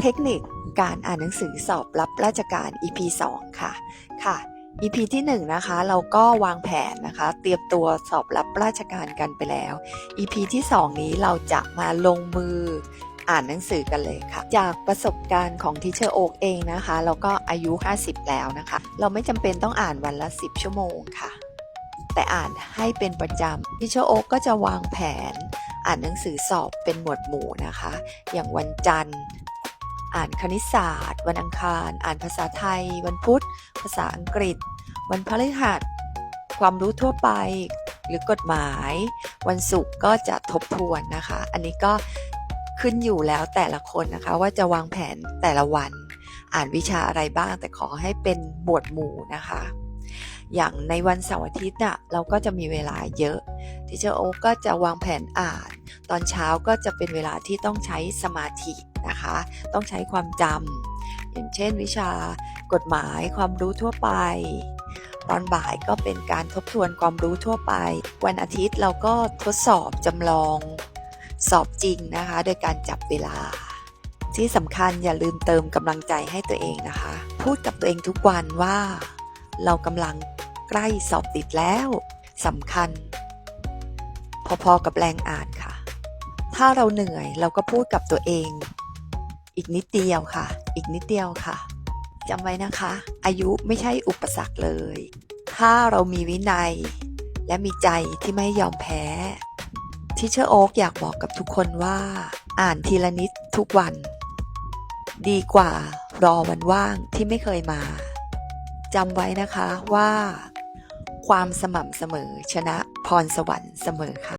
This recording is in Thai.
เทคนิคการอ่านหนังสือสอบรับราชการ EP 2 ค่ะ ค่ะ EP ที่ 1 นะคะ เราก็วางแผนนะคะ เตรียมตัวสอบรับราชการกันไปแล้ว EP ที่ 2 นี้เราจะมาลงมืออ่านหนังสือกันเลยค่ะ จากประสบการณ์ของทิเชอร์โอ๊กเองนะคะเราก็อายุ 50 แล้วนะคะ เราไม่จำเป็นต้องอ่านวันละ 10 ชั่วโมงค่ะ แต่อ่านให้เป็นประจำทิเชอร์โอ๊กก็จะวางแผนอ่านหนังสือสอบเป็นหมวดหมู่นะคะ อย่างวันจันทร์ อ่านคณิตศาสตร์ วันอังคาร อ่านภาษาไทย วันพุธ ภาษาอังกฤษ วันพฤหัส ความรู้ทั่วไปหรือกฎหมาย วันศุกร์ก็จะทบทวนนะคะ อันนี้ก็ขึ้นอยู่แล้วแต่ละคนนะคะ ว่าจะวางแผนแต่ละวัน อ่านวิชาอะไรบ้างแต่ขอให้เป็นหมวดหมู่นะคะ อย่างในวันเสาร์อาทิตย์น่ะเราก็จะมีเวลาเยอะทิเชอร์โอก็จะวางแผนอ่าน อนเช้าก็จะเป็นเวลาที่ต้องใช้สมาธินะคะ ต้องใช้ความจำอย่างเช่นวิชากฎหมายความรู้ทั่วไป ตอนบ่ายก็เป็นการทบทวนความรู้ทั่วไป วันอาทิตย์เราก็ทดสอบจำลองสอบจริงนะคะ โดยการจับเวลา ที่สำคัญอย่าลืมเติมกำลังใจให้ตัวเองนะคะ พูดกับตัวเองทุกวันว่าเรากำลังใกล้สอบติดแล้วสำคัญ พอๆกับแรงอ่านค่ะ ถ้าเราเหนื่อยเราก็พูดกับตัวเอง อีกนิดเดียวค่ะ อีกนิดเดียวค่ะจำไว้นะคะ อายุไม่ใช่อุปสรรคเลย ถ้าเรามีวินัย และมีใจที่ไม่ยอมแพ้ทิเชอร์โอ๊กอยากบอกกับทุกคนว่า อ่านทีละนิดทุกวัน ดีกว่ารอวันว่างที่ไม่เคยมาจำไว้นะคะว่า ความสม่ำเสมอชนะพรสวรรค์เสมอค่ะ